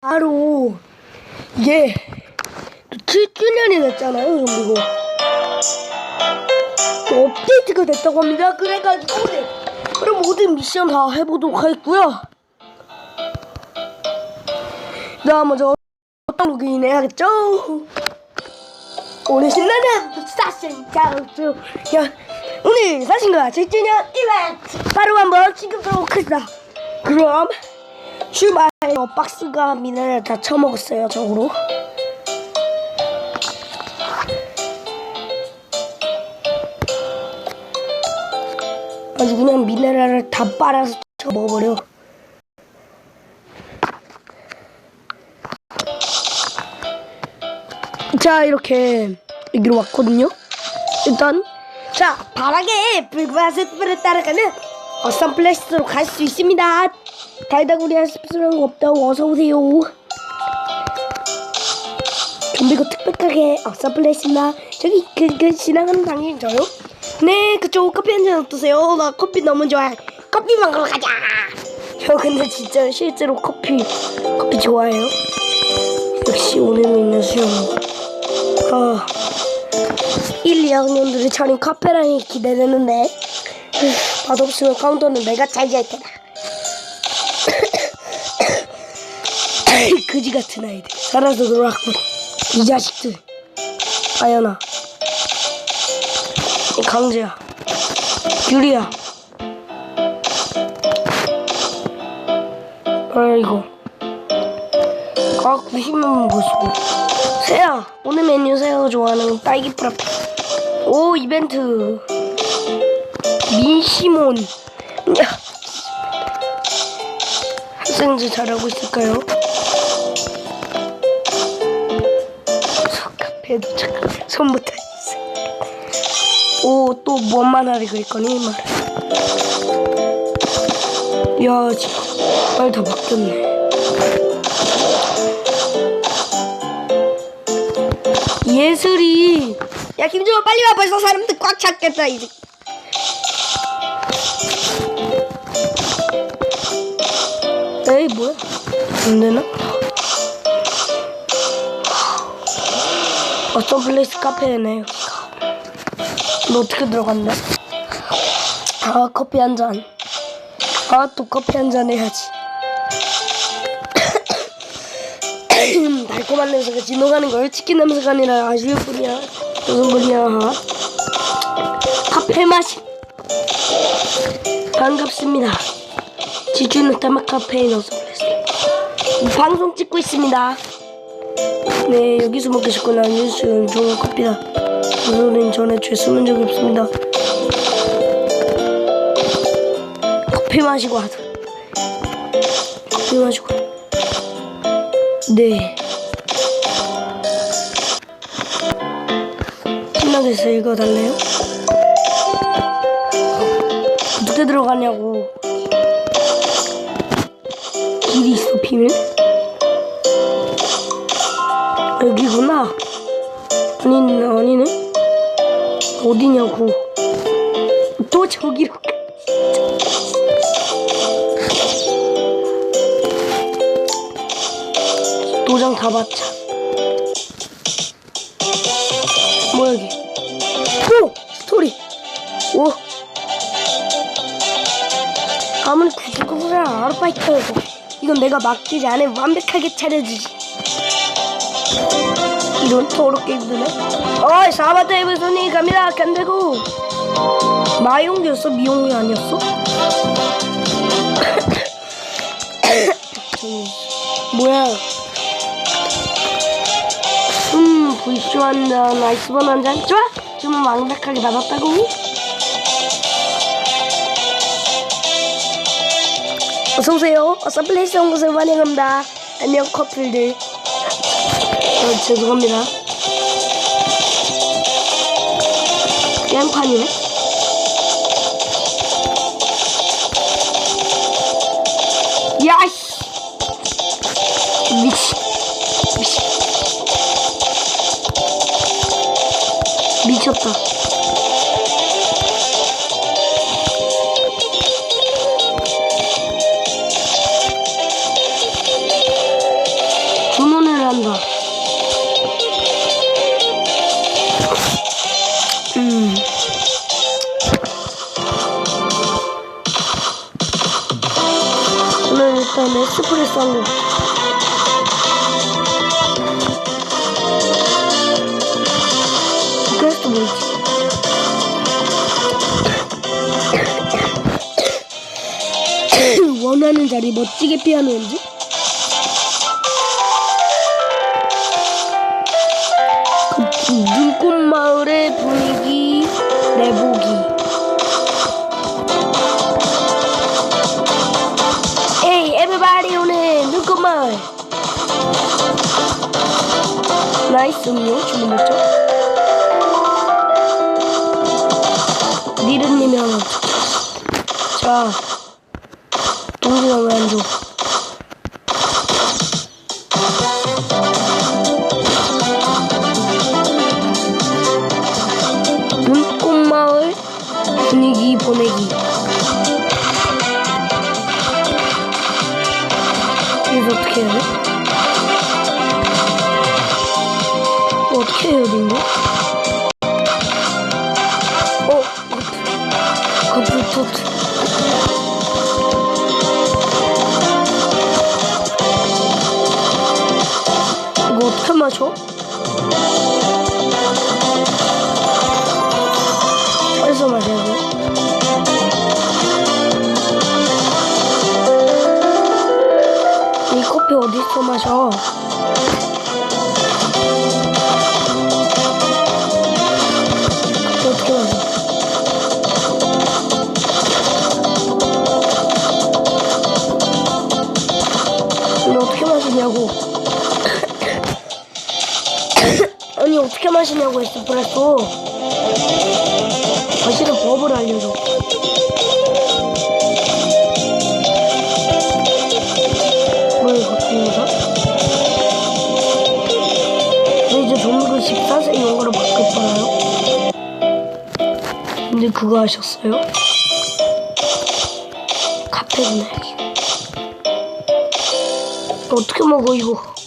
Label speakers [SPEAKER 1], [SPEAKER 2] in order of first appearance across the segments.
[SPEAKER 1] 바로 이게 7주년이 됐잖아요. 그리고 또 업데이트가 됐다고 합니다. 그래가지고 네. 그럼 모든 미션 다 해보도록 하겠고요. 나 먼저 어떤 로그인 해야겠죠? 오늘 신나는 사신 자우주 오늘 사신과 7주년 이벤트 바로 한번 찍어보도록 하겠습니다. 그럼 출발 어, 박스가 미네랄 다 처먹었어요 저으로. 아주 그냥 미네랄을 다 빨아서 쳐 먹어버려. 자 이렇게 여기로 왔거든요. 일단 자 바닥에 불과한 불을 따라가면 어썸 플레이스로 갈 수 있습니다 달다구리 할 씁쓸한 거 없다고 어서오세요. 좀비고 특별하게 플레이스입니다. 저기 그, 그 지나가는 당신 저요? 네 그쪽 커피 한 잔 어떠세요? 나 커피 너무 좋아해 커피 먹으러 가자. 저 근데 진짜 실제로 커피 커피 좋아해요. 역시 오늘은 있는 수영. 아 1, 2학년들이 차린 카페라니 기대되는데. 휴, 맛없으면 카운터는 내가 차지할 테다 그지 같은 아이들. 살아서 놀았군 이 자식들. 아연아. 강재야. 유리야. 아이고. 아 90만 보시고 세야 오늘 메뉴 세야가 좋아하는 딸기 프라페. 오 이벤트. 민시몬. 야. 학생들 잘하고 있을까요? 잠깐 손부터 오 또 뭔 만화를 그릴 거니 말. 야 지금 말다 바뀌었네. 예슬이 야 김주호 빨리 와 벌써 사람들 꽉 찼겠다 이제. 에이 뭐야 안 되나? 어떤 플레이스 카페네 너 어떻게 들어갔냐? 아 커피 한 잔. 아 또 커피 한 잔 해야지. 달콤한 냄새가 진동하는 걸 치킨 냄새가 아니라 아쉬울 뿐이야. 무슨 분이야? 카페 맛이 반갑습니다. 지주는 타마 카페인 어서 오세요. 방송 찍고 있습니다. 네 여기서 먹겠구나 뉴스는 좋은 커피다. 오늘은 전에 죄 쓰는 적이 없습니다. 커피 마시고 하자. 커피 마시고. 네. 신나게 해서 읽어달래요? 어떻게 들어가냐고. 길이 있어, 비밀? 어디냐고. 또 저기로. 가. 도장 다 받자. 뭐야 이게? 오! 스토리! 오! 아무리 구슬구슬한 아르바이트여도 이건 내가 맡기지 않으면 완벽하게 차려주지. 이런 더럽게 힘드네. 어이 사바 테이블 손님 갑니다. 간대고 마용기였어? 미용이 아니었어? 뭐야? 음, 불쇼 한 잔, 아이스번 한 잔. 좋아! 주문 완벽하게 받았다고? 어서오세요. 어서 플레이스 온 것을 환영합니다. 안녕, 커플들. 어, 죄송합니다. 양판이네? 야, 씨! 미치. 미치. 미쳤다. 일단 에스프레소 한 거. 그래서 뭐 있지? 원하는 자리 멋지게 피하는지? 그 눈꽃 마을의 분위기 내보기. 나이스 음료 주문했죠? 니 토트. 이거 어떻게 마셔? 어디서 마셔야 돼? 이 커피 어디서 마셔? 마시냐고 에스프레소. 마시는 법을 알려줘. 뭐 이거 중요하다? 왜 이제 그 14세 영어로 바뀌었잖아요? 근데 그거 하셨어요? 카페구나 여기. 어떻게 먹어 이거?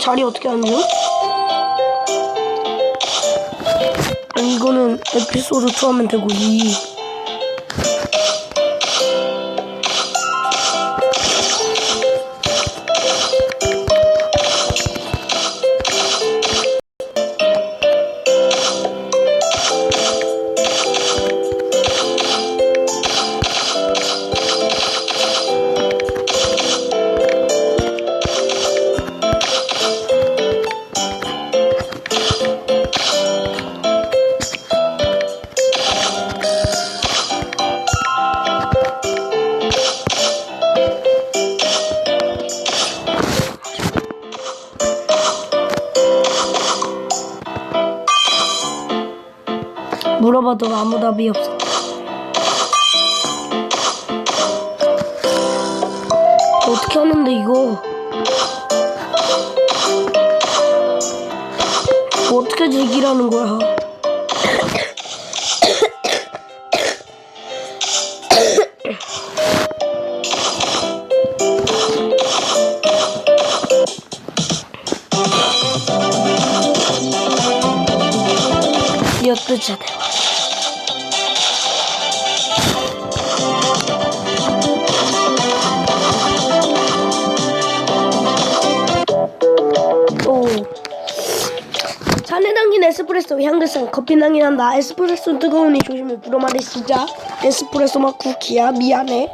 [SPEAKER 1] 자리 어떻게 앉아? 아니 이거는 에피소드 2 하면 되고 이 대화. 오. 잔에 담긴 에스프레소 향긋한 커피 향이 난다. 에스프레소 뜨거우니 조심해. 불어 말해 진짜. 에스프레소 맛 쿠키야. 미안해.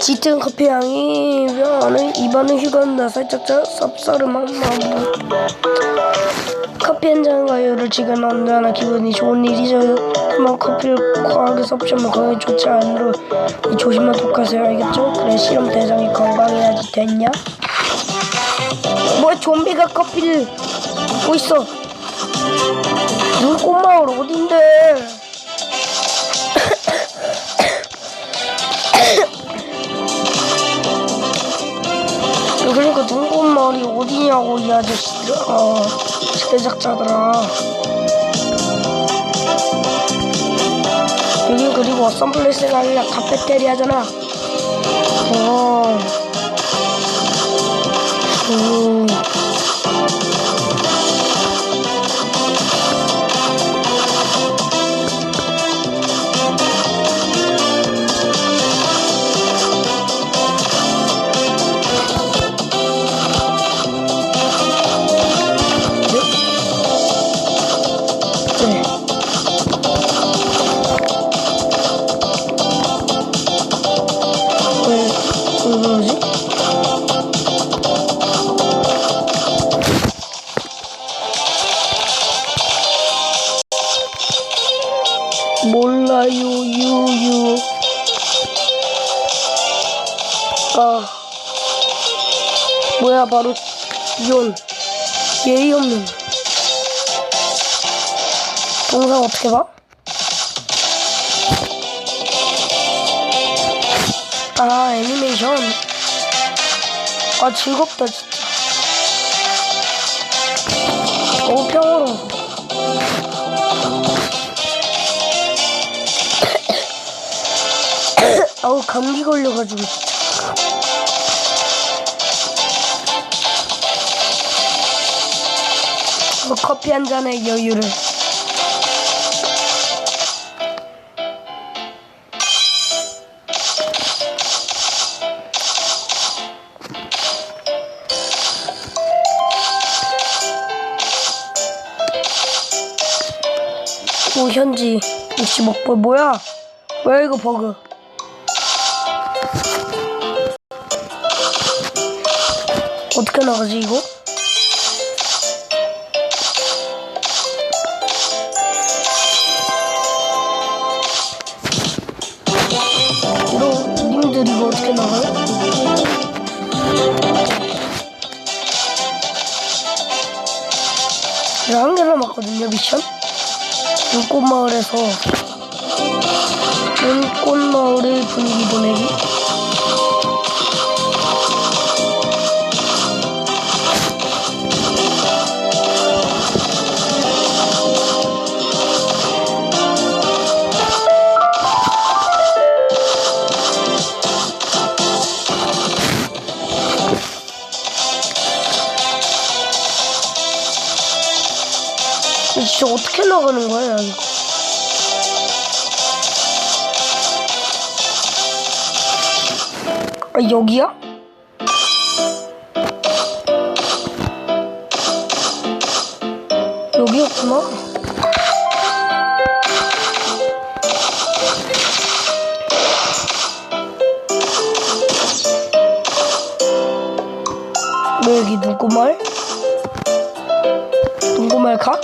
[SPEAKER 1] 짙은 커피 향이 뼈안에 입안에 휴가는다. 살짝 짜 쌉싸름한 마음. 커피 한 잔과 열을 지금 언제나 기분이 좋은 일이죠. 하지만 커피를 과하게 섭취하면 건강에 좋지 않으로 조심하도록 하세요. 알겠죠? 그래 실험 대상이 건강해야지 됐냐? 뭐야 좀비가 커피를 먹고 있어. 눈 꽃마을 어딘데? 그러니까 눈꽃마을이 어디냐고 이 아저씨들 어 제작자들아 여기 그리고 썬플레이스가 아니라 카페테리아잖아 어. 어. 봐? 아 애니메이션. 아 즐겁다 진짜. 너무 평화로워. 아우 감기 걸려가지고 어, 커피 한 잔의 여유를 역시 먹볼 뭐야? 뭐야 이거 버그? 어떻게 나가지 이거? 이거 님들 이거 어떻게 나가요? 제가 한개 남았거든요 미션 눈꽃마을에서 눈꽃마을의 분위기 보내기 어떻게 나가는 거야 이거 아 여기야? 여기였구나 왜 여기 누구 말? 누구 말 가?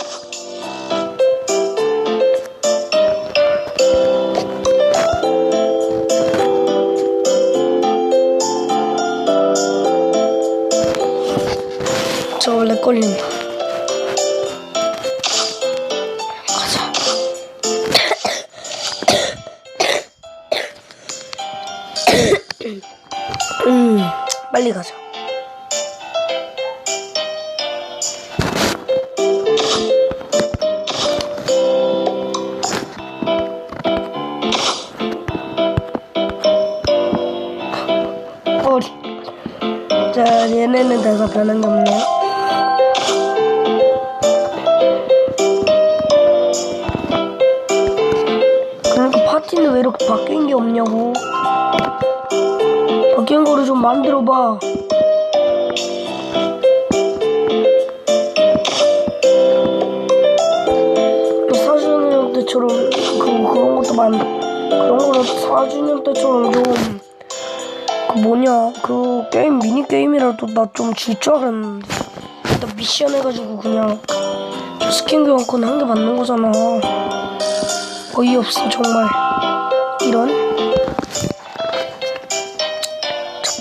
[SPEAKER 1] 걸린다. 가자. 음, 빨리 가자. 자, 얘네는 대사 변한. 그러니까 만들어봐. 그 4주년 때처럼 그 그런 것도 만 그런 거를 4주년 때처럼 좀 그 뭐냐 그 게임 미니 게임이라도 나좀줄줄 알았는데. 나 미션 해가지고 그냥 스킨 교환권 한 개 받는 거잖아. 어이없어 정말. 이런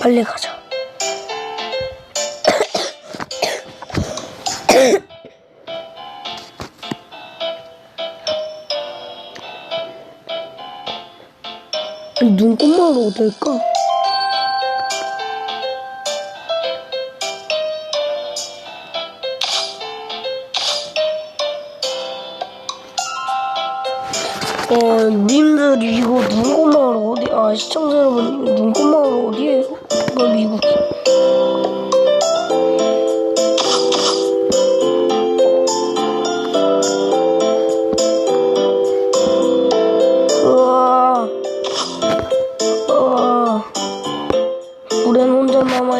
[SPEAKER 1] 빨리 가자 눈꽃마을 어딜까?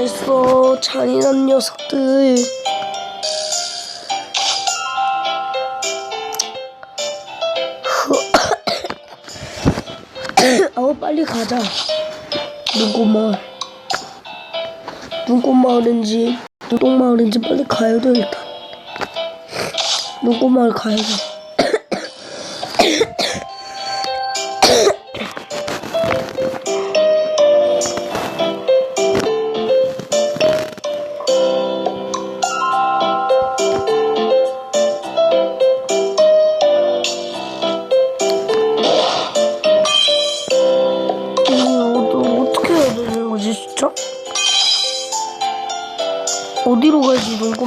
[SPEAKER 1] 남아있어 잔인한 녀석들. 아우 빨리 가자. 누구만. 눈꽃마을인지 눈동마을인지 빨리 가야 돼 일단. 눈꽃마을 가야 돼. 물고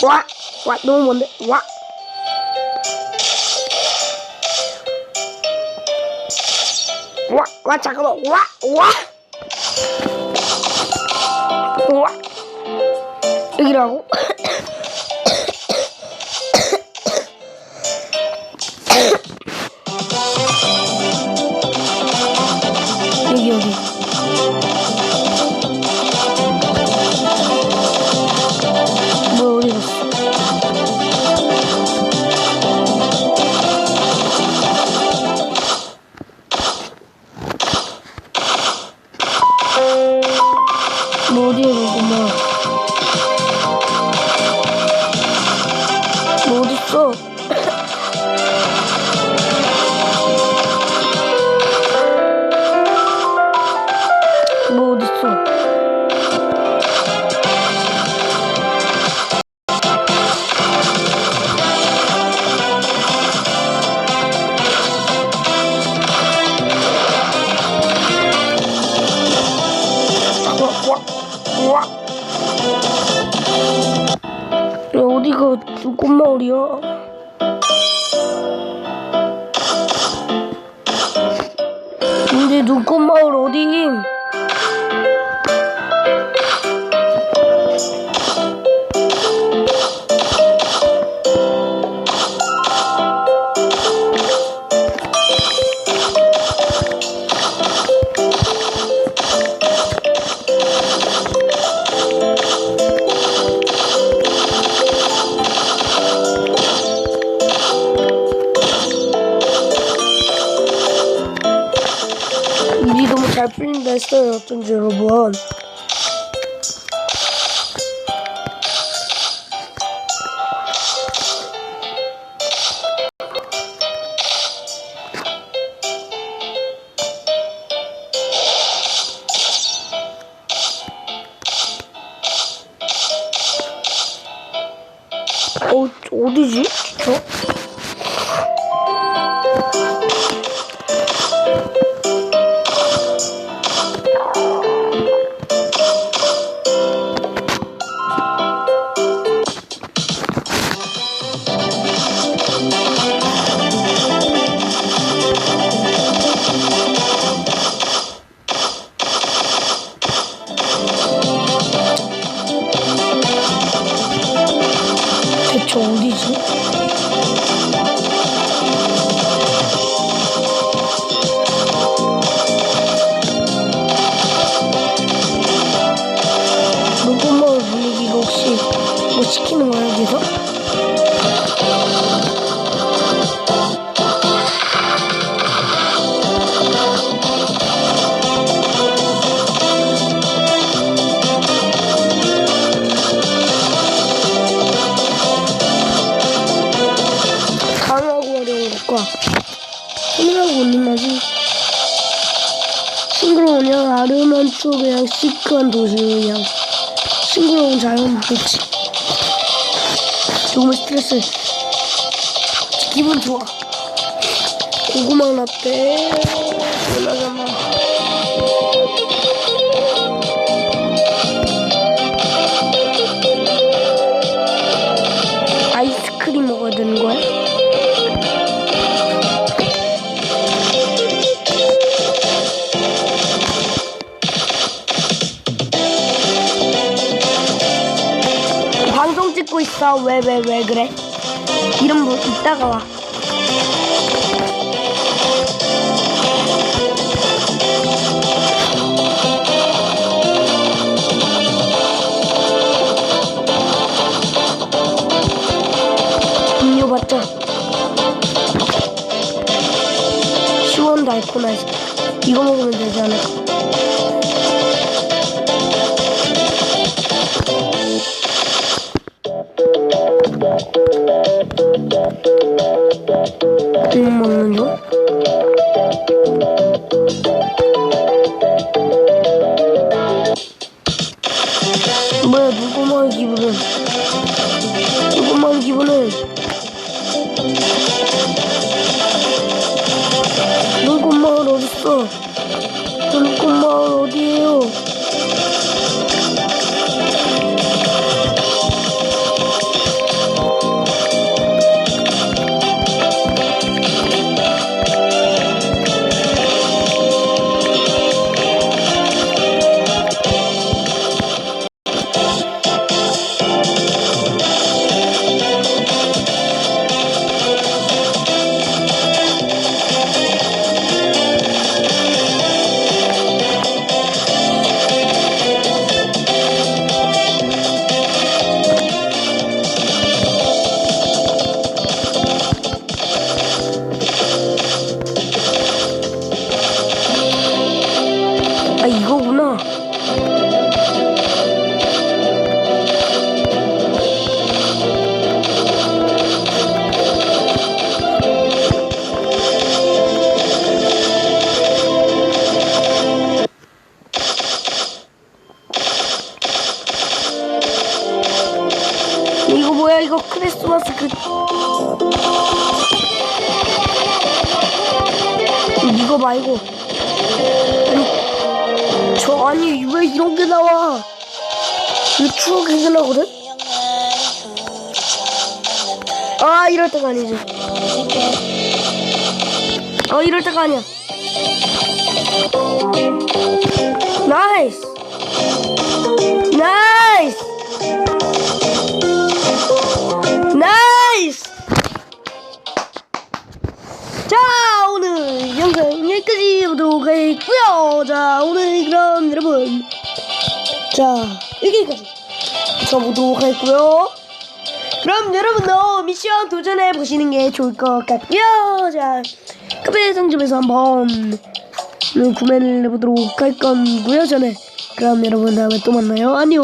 [SPEAKER 1] quá quá đúng muốn đấy, quá. Quá quá chắc các bạn quá quá. Quá. Đi đâu đi vô O 하기도 했어요. 어쩐지 여러분. 어, 어디지? 저? 뭐 시키는 거야 여기서? 강하고 어려운 것과 있는 맛이 싱그러운 그냥 아름한 그냥 시크한 도시 그냥 싱그러운 자연 좋지 조금의 스트레스 기분 좋아. 고구마 라떼 연하잖아 아이스크림 먹어야 되는 있어. 왜, 왜, 왜 그래? 이름 뭐 이따가 와. 음료 봤죠? 시원 달콤해서 이거 먹으면 되지 않을까? 응 먹는 중? 왜 이런 게 나와? 이거 추억 해결하거든? 아 이럴 때가 아니지. 어 이럴 때가 아니야. 나이스. 나이스 여기까지 보도록 하겠고요. 자 오늘 그럼 여러분. 자 여기까지. 저보도록 하겠고요. 그럼 여러분도 미션 도전해 보시는 게 좋을 것 같고요. 자 카페 상점에서 한번 구매를 해보도록 할 건고요 저는. 그럼 여러분 다음에 또 만나요. 안녕